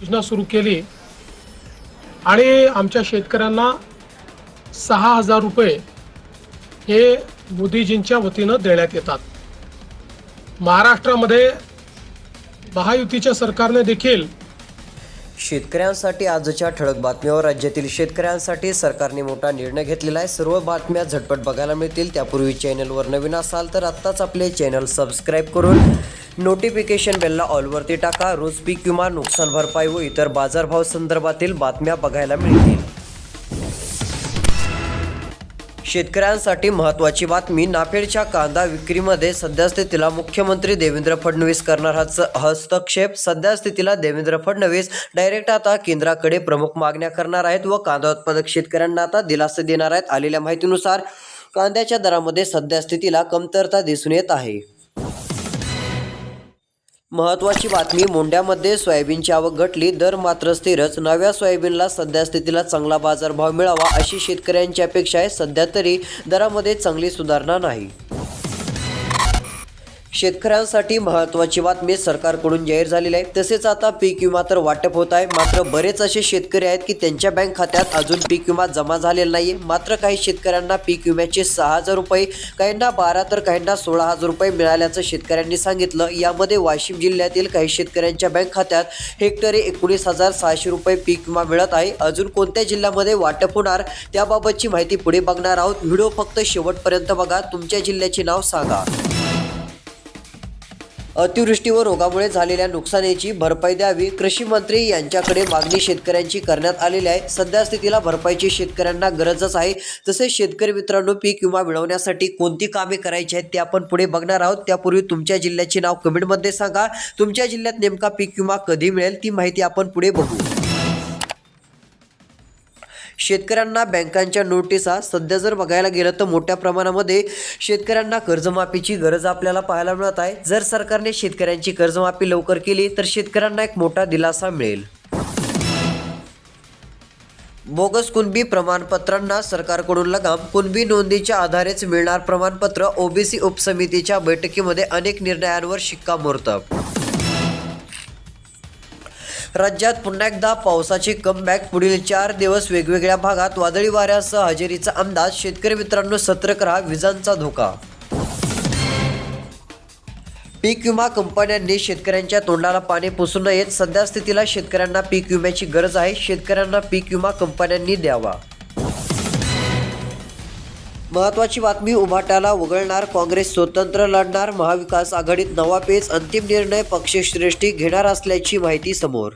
योजना सुरू केली आणि आमच्या शेतकऱ्यांना सहा हजार रुपये हे मोदीजींच्या वतीनं देण्यात येतात. महाराष्ट्रामध्ये महायुतीच्या सरकारने देखील शेतकऱ्यांसाठी आजच्या ठळक बातम्यावर राज्यातील शेतकऱ्यांसाठी सरकारने मोठा निर्णय घेतलेला आहे. सर्व बातम्या झटपट बघायला मिळतील. त्यापूर्वी चॅनलवर नवीन असाल तर आत्ताच आपले चॅनल सबस्क्राईब करून नोटिफिकेशन बेलला ऑलवरती टाका. रोज पीक विमा नुकसान भरपाई व इतर बाजारभाव संदर्भातील बातम्या बघायला मिळतील. शेतकऱ्यांसाठी महत्त्वाची बातमी नाफेडच्या कांदा विक्रीमध्ये सध्यास्थितीला मुख्यमंत्री देवेंद्र फडणवीस करणार हस्तक्षेप. सध्या स्थितीला देवेंद्र फडणवीस डायरेक्ट आता केंद्राकडे प्रमुख मागण्या करणार आहेत व कांदा उत्पादक शेतकऱ्यांना आता दिलासा देणार आहेत. आलेल्या माहितीनुसार कांद्याच्या दरामध्ये सध्यास्थितीला कमतरता दिसून येत आहे. महत्वाची बातमी मोंड्यामध्ये सोयाबीनची आवक घटली दर मात्र स्थिरच. नव्या सोयाबीनला सध्या स्थितीला चांगला बाजारभाव मिळावा अशी शेतकऱ्यांची अपेक्षा आहे. सध्या तरी दरामध्ये चांगली सुधारणा नाही. शेतकऱ्यांसाठी महत्त्वाची बातमी सरकारकडून जाहीर झालेली आहे. तसेच आता पीक विमा तर वाटप होत आहे. मात्र बरेच असे शेतकरी आहेत की त्यांच्या बँक खात्यात अजून पीक विमा जमा झालेला नाही मात्र काही शेतकऱ्यांना पीक विम्याचे सहा हजार रुपये काहींना बारा तर काहींना सोळा हजार रुपये मिळाल्याचं शेतकऱ्यांनी सांगितलं. यामध्ये वाशिम जिल्ह्यातील काही शेतकऱ्यांच्या बँक खात्यात हेक्टरी एकोणीस हजार सहाशे रुपये पीक विमा मिळत आहे. अजून कोणत्या जिल्ह्यामध्ये वाटप होणार त्याबाबतची माहिती पुढे बघणार आहोत. व्हिडिओ फक्त शेवटपर्यंत बघा. तुमच्या जिल्ह्याचे नाव सांगा. अतिवृष्टी व रोगामुळे झालेल्या नुकसानीची भरपाई द्यावी. कृषी मंत्री यांच्याकडे मागणी शेतकऱ्यांची करण्यात आलेली आहे. सध्या स्थितीला भरपाईची शेतकऱ्यांना गरजच आहे. तसेच शेतकरी मित्रांनो पीक विमा मिळवण्यासाठी कोणती कामे करायची आहेत ते आपण पुढे बघणार आहोत. त्यापूर्वी तुमच्या जिल्ह्याचे नाव कमेंटमध्ये सांगा. तुमच्या जिल्ह्यात नेमका पीक विमा कधी मिळेल ती माहिती आपण पुढे बघू. शेतकऱ्यांना बँकांच्या नोटिसा सध्या जर बघायला गेलं तर मोठ्या प्रमाणामध्ये शेतकऱ्यांना कर्जमाफीची गरज आपल्याला पाहायला मिळत आहे. जर सरकारने शेतकऱ्यांची कर्जमाफी लवकर केली तर शेतकऱ्यांना एक मोठा दिलासा मिळेल. बोगस कुणबी प्रमाणपत्रांना सरकारकडून लगाम. कुणबी नोंदीच्या आधारेच मिळणार प्रमाणपत्र. ओबीसी उपसमितीच्या बैठकीमध्ये अनेक निर्णयांवर शिक्कामोर्तब. राज्यात पुन्हा एकदा पावसाची कमबॅक पुढील चार दिवस वेगवेगळ्या भागात वादळी वाऱ्यासह हजेरीचा अंदाज. शेतकरी मित्रांनो सतर्क राहा विजांचा धोका. पीक विमा कंपन्यांनी शेतकऱ्यांच्या तोंडाला पाणी पुसू नयेत. सध्या स्थितीला शेतकऱ्यांना पीक विम्याची गरज आहे. शेतकऱ्यांना पीक विमा कंपन्यांनी द्यावा. महत्वाची बातमी उभाट्याला उघडणार काँग्रेस स्वतंत्र लढणार महाविकास आघाडीत नवा पेच अंतिम निर्णय पक्षश्रेष्ठी घेणार असल्याची माहिती समोर.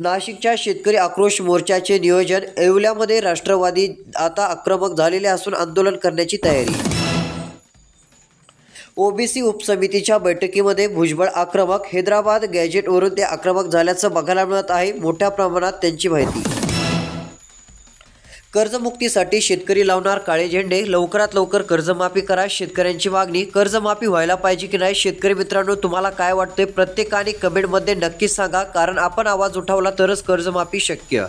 नाशिकच्या शेतकरी आक्रोश मोर्चाचे नियोजन येवल्यामध्ये राष्ट्रवादी आता आक्रमक झालेले असून आंदोलन करण्याची तयारी. ओबीसी उपसमितीच्या बैठकीमध्ये भुजबळ आक्रमक हैदराबाद गॅजेटवरून ते आक्रमक झाल्याचं बघायला मिळत आहे मोठ्या प्रमाणात त्यांची माहिती. कर्जमुक्तीसाठी शेतकरी लावणार काळे झेंडे. लवकरात लवकर कर्जमाफी करा. शेतकऱ्यांची मागणी कर्जमाफी व्हायला पाहिजे की नाही? शेतकरी मित्रांनो तुम्हाला काय वाटते प्रत्येकाने कमेंटमध्ये नक्कीच सांगा. कारण आपण आवाज उठवला तरच कर्जमाफी शक्य.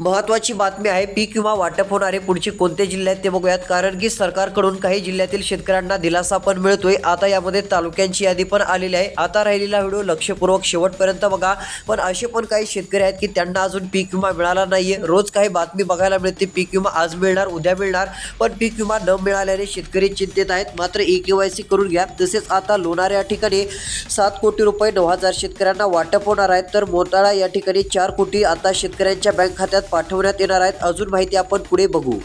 महत्वाची बातमी आहे पीक विमा वाटप होणारे पुढचे कोणते जिल्हे आहेत ते बघूयात. कारण की सरकारकडून काही जिल्ह्यातील शेतकऱ्यांना दिलासा पण मिळतोय. आता यामध्ये तालुक्यांची यादी पण आलेली आहे. आता राहिलेला व्हिडिओ लक्षपूर्वक शेवटपर्यंत बघा. पण असे पण काही शेतकरी आहेत की त्यांना अजून पीक विमा मिळाला नाहीये. रोज काही बातमी बघायला मिळते पीक विमा आज मिळणार उद्या मिळणार. पण पीक विमा न मिळाल्याने शेतकरी चिंतेत आहेत. मात्र ए के वाय सी करून घ्या. तसेच आता लोणार या ठिकाणी सात कोटी रुपये नऊ हजार शेतकऱ्यांना वाटप होणार आहेत तर मोताळा या ठिकाणी चार कोटी आता शेतकऱ्यांच्या बँक खात्यात पाठवण्यात येणार आहेत. अजून माहिती आपण पुढे बघू.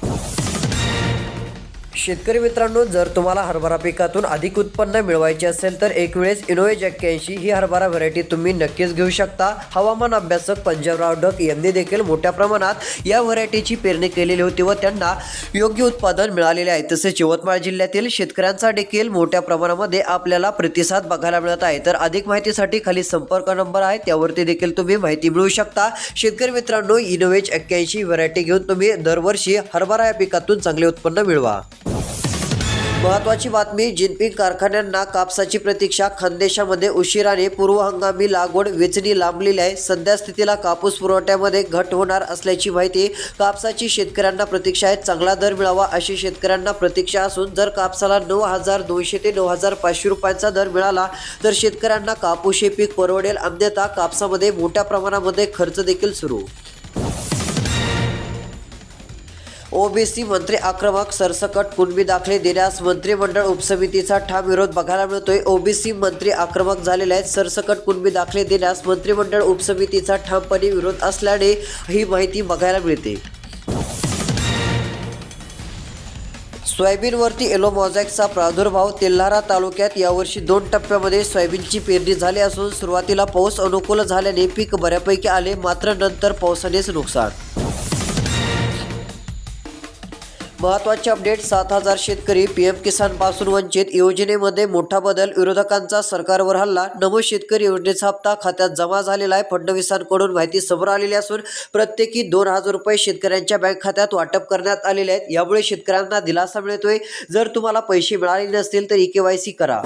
शेतकरी मित्रांनो जर तुम्हाला हरभरा पिकातून अधिक उत्पन्न मिळवायचे असेल तर एक वेळेस इनोवेज एक्क्याऐंशी ही हरभरा व्हरायटी तुम्ही नक्कीच घेऊ शकता. हवामान अभ्यासक पंजाबराव डक यांनी देखील मोठ्या प्रमाणात या व्हरायटीची पेरणी केलेली होती व त्यांना योग्य उत्पादन मिळालेले आहे. तसेच यवतमाळ जिल्ह्यातील शेतकऱ्यांचा देखील मोठ्या प्रमाणामध्ये आपल्याला प्रतिसाद बघायला मिळत आहे. तर अधिक माहितीसाठी खाली संपर्क नंबर आहे त्यावरती देखील तुम्ही माहिती मिळू शकता. शेतकरी मित्रांनो इनोवेज एक्क्याऐंशी व्हरायटी घेऊन तुम्ही दरवर्षी हरभरा या पिकातून चांगले उत्पन्न मिळवा. महत्वाची बातमी जिनपिंग कारखान्यांना कापसाची प्रतीक्षा खानदेशामध्ये उशिराने पूर्व हंगामी लागवड वेचणी लांबलेली आहे. सध्या स्थितीला कापूस पुरवठ्यामध्ये घट होणार असल्याची माहिती कापसाची शेतकऱ्यांना प्रतीक्षा आहे. चांगला दर मिळावा अशी शेतकऱ्यांना प्रतीक्षा असून जर कापसाला नऊ हजार दोनशे ते नऊ हजार पाचशे रुपयांचा दर मिळाला तर शेतकऱ्यांना कापूस हे पीक परवडेल. अन्यथा कापसामध्ये मोठ्या प्रमाणामध्ये खर्च देखील सुरू. ओबीसी मंत्री आक्रमक सरसकट कुणबी दाखले देण्यास मंत्रिमंडळ उपसमितीचा ठाम विरोध बघायला मिळतोय. ओबीसी मंत्री आक्रमक झालेले आहेत. सरसकट कुणबी दाखले देण्यास मंत्रिमंडळ उपसमितीचा ठामपणे विरोध असल्याने ही माहिती बघायला मिळते. सोयाबीनवरती एलो मॉझॅकचा प्रादुर्भाव तेल्हारा तालुक्यात यावर्षी दोन टप्प्यामध्ये सोयाबीनची पेरणी झाली असून सुरुवातीला पाऊस अनुकूल झाल्याने पीक बऱ्यापैकी आले. मात्र नंतर पावसानेच नुकसान महत्त्वाचे अपडेट सात हजार शेतकरी पीएम किसानपासून वंचित योजनेमध्ये मोठा बदल विरोधकांचा सरकारवर हल्ला नमो शेतकरी योजनेचा हप्ता खात्यात जमा झालेला आहे. फडणवीसांकडून माहिती समोर आलेली असून प्रत्येकी दोन हजार रुपये शेतकऱ्यांच्या बँक खात्यात वाटप करण्यात आलेले आहेत. यामुळे शेतकऱ्यांना दिलासा मिळतोय. जर तुम्हाला पैसे मिळाले नसतील तर ई के वाय सी करा.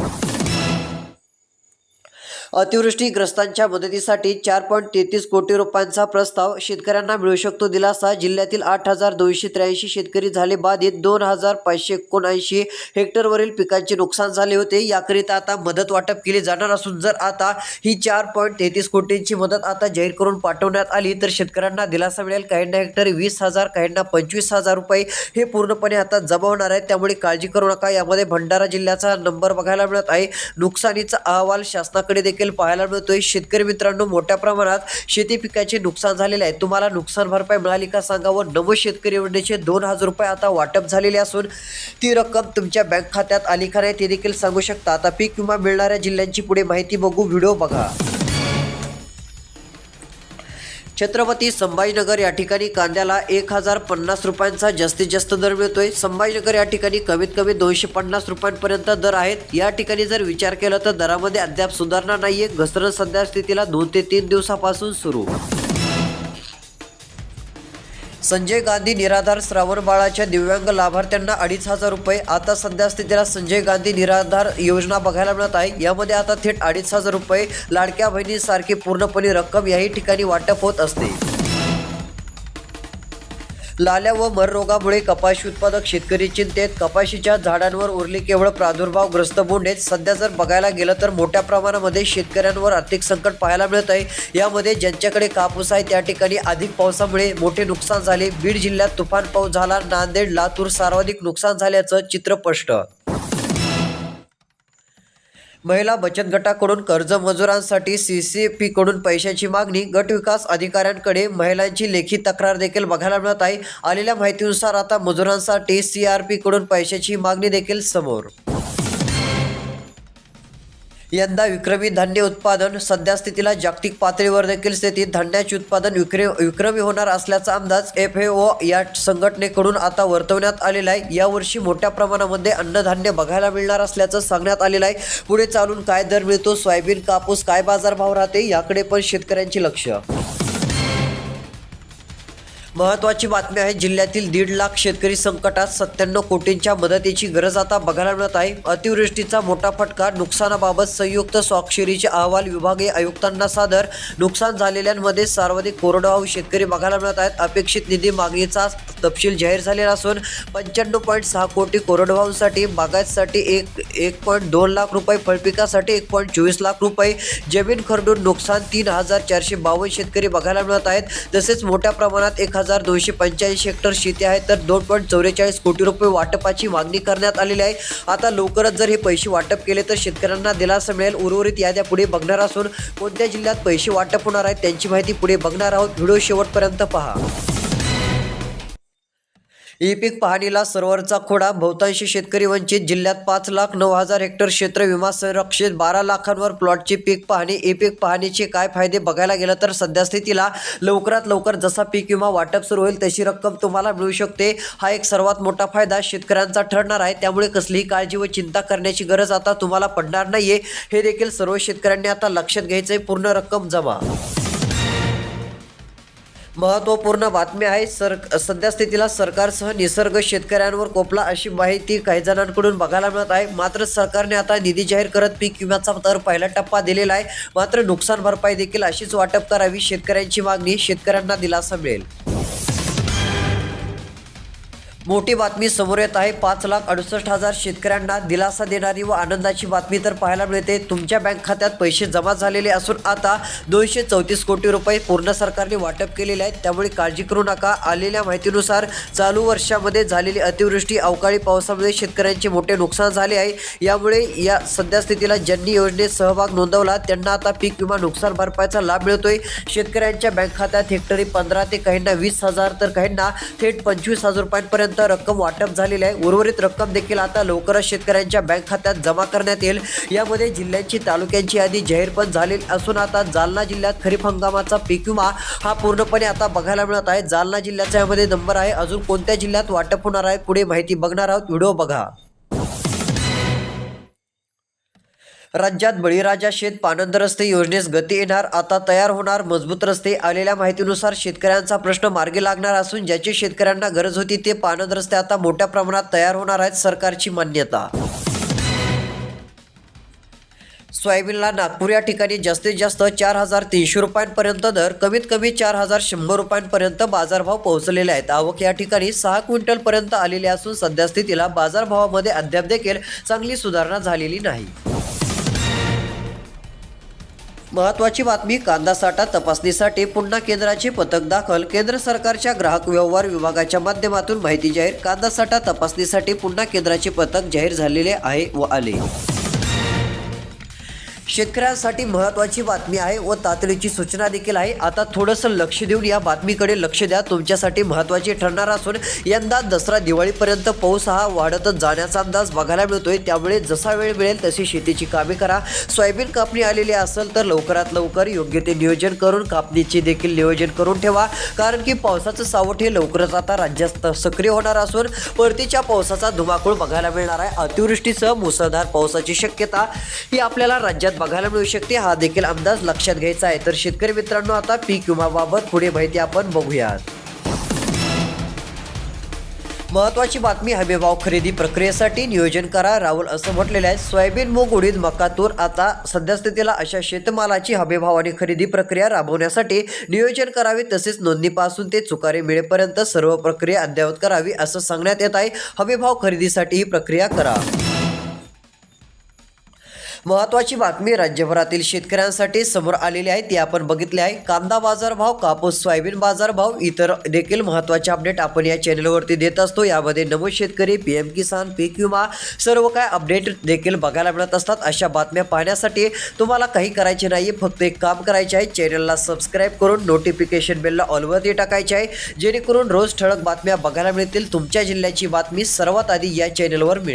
अतिवृष्टीग्रस्तांच्या मदतीसाठी चार पॉईंट तेहतीस कोटी रुपयांचा प्रस्ताव शेतकऱ्यांना मिळू शकतो दिलासा. जिल्ह्यातील आठ हजार दोनशे त्र्याऐंशी शेतकरी झाले बाधित. दोन हजार पाचशे एकोणऐंशी हेक्टरवरील पिकांचे नुकसान झाले होते. याकरिता आता मदत वाटप केली जाणार असून जर आता ही चार पॉईंट तेहतीस कोटींची मदत आता जाहीर करून पाठवण्यात आली तर शेतकऱ्यांना दिलासा मिळेल. काहींना हेक्टर वीस हजार काहींना पंचवीस हजार रुपये हे पूर्णपणे आता जमा होणार आहे त्यामुळे काळजी करू नका. यामध्ये भंडारा जिल्ह्याचा नंबर बघायला मिळत आहे. नुकसानीचा अहवाल शासनाकडे देखील पाहायला मिळतोय. शेतकरी मित्रांनो मोठ्या प्रमाणात शेती पिकाचे नुकसान झालेले आहे. तुम्हाला नुकसान भरपाई मिळाली का सांगा व नव शेतकरी योजनेचे दोन हजार रुपये आता वाटप झालेले असून ती रक्कम तुमच्या बँक खात्यात आली का नाही ते देखील सांगू शकता. आता पीक विमा मिळणाऱ्या जिल्ह्यांची पुढे माहिती बघू. व्हिडिओ बघा. छत्रपती संभाजीनगर या ठिकाणी कांद्याला एक हजार पन्नास रुपयांचा जास्तीत जास्त दर मिळतोय. संभाजीनगर या ठिकाणी कमीत कमी दोनशे पन्नास रुपयांपर्यंत दर आहेत. या ठिकाणी जर विचार केला तर दरामध्ये अद्याप सुधारणा नाहीये. घसरण सध्या स्थितीला दोन ते तीन दिवसापासून सुरू. संजय गांधी निराधार श्रावण बाळाच्या दिव्यांग लाभार्थ्यांना अडीच हजार रुपये. आता सध्या स्थितीला संजय गांधी निराधार योजना बघायला मिळत आहे. यामध्ये आता थेट अडीच हजार रुपये लाडक्या बहिणीसारखी पूर्णपणे रक्कम याही ठिकाणी वाटप होत असते. लाल्या व मर रोगामुळे कपाशी उत्पादक शेतकरी चिंतेत. कपाशीच्या झाडांवर उरली केवळ प्रादुर्भावग्रस्त बोंडेच सध्या जर बघायला गेलं तर मोठ्या प्रमाणामध्ये शेतकऱ्यांवर आर्थिक संकट पाहायला मिळत आहे यामध्ये ज्यांच्याकडे कापूस आहे त्या ठिकाणी अधिक पावसामुळे मोठे नुकसान झाले. बीड जिल्ह्यात तुफान पाऊस झाला. नांदेड लातूर सर्वाधिक नुकसान झाल्याचं चित्र स्पष्ट महिला बचत गटाकडून कर्ज मजुरांसाठी सी सी पी कडून पैशाची मागणी. गट विकास अधिकाऱ्यांकडे महिलांची लेखी तक्रार देखील बघायला मिळत आहे. आलेल्या माहितीनुसार आता मजुरांसाठी सी आर पी कडून पैशाची मागणी देखील समोर. यंदा विक्रमी धान्य उत्पादन सध्या स्थितीला जागतिक पातळीवर देखील स्थितीत धान्याचे उत्पादन विक्रे विक्रमी होणार असल्याचा अंदाज एफ ए ओ या संघटनेकडून आता वर्तवण्यात आलेला आहे. यावर्षी मोठ्या प्रमाणामध्ये अन्नधान्य बघायला मिळणार असल्याचं सांगण्यात आलेलं आहे. पुढे चालून काय दर मिळतो? सोयाबीन कापूस काय बाजारभाव राहते? याकडे पण शेतकऱ्यांची लक्ष. महत्वाची बातमी आहे जिल्ह्यातील दीड लाख शेतकरी संकटात सत्त्याण्णव कोटींच्या मदतीची गरज आता बघायला मिळत आहे. अतिवृष्टीचा मोठा फटका नुकसानाबाबत संयुक्त स्वाक्षरीचे अहवाल विभागीय आयुक्तांना सादर. नुकसान झालेल्यांमध्ये सर्वाधिक कोरडवाहू शेतकरी बघायला मिळत आहेत. अपेक्षित निधी मागणीचा तपशील जाहीर झालेला असून पंच्याण्णव पॉईंट सहा कोटी कोरडवाहूसाठी बागायतसाठी एक एक पॉईंट दोन लाख रुपये फळपिकासाठी एक पॉईंट चोवीस लाख रुपये जमीन खरडून नुकसान तीन हजार चारशे बावन्न शेतकरी बघायला मिळत आहेत. तसेच मोठ्या प्रमाणात एक हजार दोनशे पंच्याऐंशी हेक्टर शेती आहे तर दोन पॉईंट चौवेचाळीस कोटी रुपये वाटपाची मागणी करण्यात आलेली आहे. आता लवकरच जर हे पैसे वाटप केले तर शेतकऱ्यांना दिलासा मिळेल. उर्वरित याद्या पुढे बघणार असून कोणत्या जिल्ह्यात पैसे वाटप होणार आहेत त्यांची माहिती पुढे बघणार आहोत. व्हिडिओ शेवटपर्यंत पहा. ई पीक पाहणीला सर्व्हरचा खोडा. बहुतांशी शेतकरी वंचित. जिल्ह्यात पाच लाख नऊ हजार हेक्टर क्षेत्र विमा संरक्षित. बारा लाखांवर प्लॉटची पीक पाहणी. ई पीक पाहणीचे काय फायदे बघायला गेलं तर सध्या स्थितीला लवकरात लवकर जसा पीक विमा वाटप सुरू होईल तशी रक्कम तुम्हाला मिळू शकते. हा एक सर्वात मोठा फायदा शेतकऱ्यांचा ठरणार आहे. त्यामुळे कसलीही काळजी व चिंता करण्याची गरज आता तुम्हाला पडणार नाहीये. हे देखील सर्व शेतकऱ्यांनी आता लक्षात घ्यायचंय. पूर्ण रक्कम जमा महत्त्वपूर्ण बातमी आहे सर सध्या स्थितीला सरकारसह निसर्ग शेतकऱ्यांवर कोपला अशी माहिती काही जणांकडून बघायला मिळत आहे. मात्र सरकारने आता निधी जाहीर करत पीक विम्याचा दर पहिला टप्पा दिलेला आहे. मात्र नुकसान भरपाई देखील अशीच वाटप करावी शेतकऱ्यांची मागणी शेतकऱ्यांना दिलासा मिळेल. मोठी बातमी समोर येत आहे. पाच लाख अडुसष्ट हजार शेतकऱ्यांना दिलासा देणारी व आनंदाची बातमी तर पाहायला मिळते. तुमच्या बँक खात्यात पैसे जमा झालेले असून आता दोनशे चौतीस कोटी रुपये पूर्ण सरकारने वाटप केलेले आहेत. त्यामुळे काळजी करू नका. आलेल्या माहितीनुसार चालू वर्षामध्ये झालेली अतिवृष्टी अवकाळी पावसामुळे शेतकऱ्यांचे मोठे नुकसान झाले आहे. यामुळे या सध्या स्थितीला ज्यांनी योजनेत सहभाग नोंदवला त्यांना आता पीक विमा नुकसान भरपाईचा लाभ मिळतोय. शेतकऱ्यांच्या बँक खात्यात हेक्टरी पंधरा ते काहींना वीस हजार तर काहींना थेट पंचवीस हजार रुपयांपर्यंत रक्कम वाटप झालेली आहे. उर्वरित रक्कम देखील आता लवकरच शेतकऱ्यांच्या बँक खात्यात जमा करण्यात येईल. यामध्ये जिल्ह्यांची तालुक्यांची यादी जाहीर पण झालेली असून आता जालना जिल्ह्यात खरीप हंगामाचा पीक विमा हा पूर्णपणे आता बघायला मिळत आहे. जालना जिल्ह्याचा यामध्ये नंबर आहे. अजून कोणत्या जिल्ह्यात वाटप होणार आहे? पुढे माहिती बघणार आहोत. व्हिडिओ बघा. राज्यात बळीराजा शेत पानंद रस्ते योजनेस गती येणार आता तयार होणार मजबूत रस्ते आलेल्या माहितीनुसार शेतकऱ्यांचा प्रश्न मार्गी लागणार असून ज्याची शेतकऱ्यांना गरज होती ते पानंद रस्ते आता मोठ्या प्रमाणात तयार होणार आहेत सरकारची मान्यता. सोयाबीनला नागपूर या ठिकाणी जास्तीत जास्त चार हजार तीनशे रुपयांपर्यंत दर कमीत कमी चार हजार शंभर रुपयांपर्यंत बाजारभाव पोहोचलेले आहेत. आवक या ठिकाणी सहा क्विंटलपर्यंत आलेली असून सध्या स्थितीला बाजारभावामध्ये अद्याप देखील चांगली सुधारणा झालेली नाही. महत्वाची बातमी कांदा साठा तपासणीसाठी पुन्हा केंद्राचे पथक दाखल. केंद्र सरकारच्या ग्राहक व्यवहार विभागाच्या माध्यमातून माहिती जाहीर. कांदा साठा तपासणीसाठी पुन्हा केंद्राचे पथक जाहीर झालेले आहे व आले. शेतकऱ्यांसाठी महत्त्वाची बातमी आहे व तातडीची सूचना देखील आहे. आता थोडंसं लक्ष देऊन या बातमीकडे लक्ष द्या. तुमच्यासाठी महत्त्वाची ठरणार असून यंदा दसरा दिवाळीपर्यंत पाऊस हा वाढतच जाण्याचा अंदाज बघायला मिळतोय. त्यामुळे जसा वेळ मिळेल तशी शेतीची कामे करा. सोयाबीन कापणी आलेली असेल तर लवकरात लवकर योग्य ते नियोजन करून कापणीचे देखील नियोजन करून ठेवा. कारण की पावसाचं सावट हे लवकरच आता राज्यात सक्रिय होणार असून परतीच्या पावसाचा धुमाकूळ बघायला मिळणार आहे. अतिवृष्टीसह मुसळधार पावसाची शक्यता ही आपल्याला राज्यात बघायला मिळू शकते. हा देखील अंदाज लक्षात घ्यायचा आहे. तर शेतकरी मित्रांनो आता पीक विमाबाबत पुढे माहिती आपण बघूयात. महत्वाची बातमी हमीभाव खरेदी प्रक्रियेसाठी नियोजन करा राहुल असं म्हटलेलं आहे. सोयाबीन मूग उडीद मका तूर आता सध्या स्थितीला अशा शेतमालाची हमीभावाने खरेदी प्रक्रिया राबवण्यासाठी नियोजन करावे तसेच नोंदणीपासून ते चुकारे मिळेपर्यंत सर्व प्रक्रिया अद्ययावत करावी असं सांगण्यात येत आहे. हमीभाव खरेदीसाठी ही प्रक्रिया करा. महत्वाची बातमी राज्यभरातील शेतकऱ्यांसाठी समोर आलेली आहे ती आपण बघितली आहे. कांदा बाजारभाव कापूस सोयाबीन बाजारभाव इतर देखील महत्त्वाचे अपडेट आपण या चॅनलवरती देत असतो. यामध्ये नमो शेतकरी पी एम किसान पीक विमा सर्व काय अपडेट देखील बघायला मिळत असतात. अशा बातम्या पाहण्यासाठी तुम्हाला काही करायचे नाही फक्त एक काम करायचे आहे चॅनलला सबस्क्राईब करून नोटिफिकेशन बेलला ऑलवरती टाकायचे आहे. जेणेकरून रोज ठळक बातम्या बघायला मिळतील. तुमच्या जिल्ह्याची बातमी सर्वात आधी या चॅनलवर मिळेल.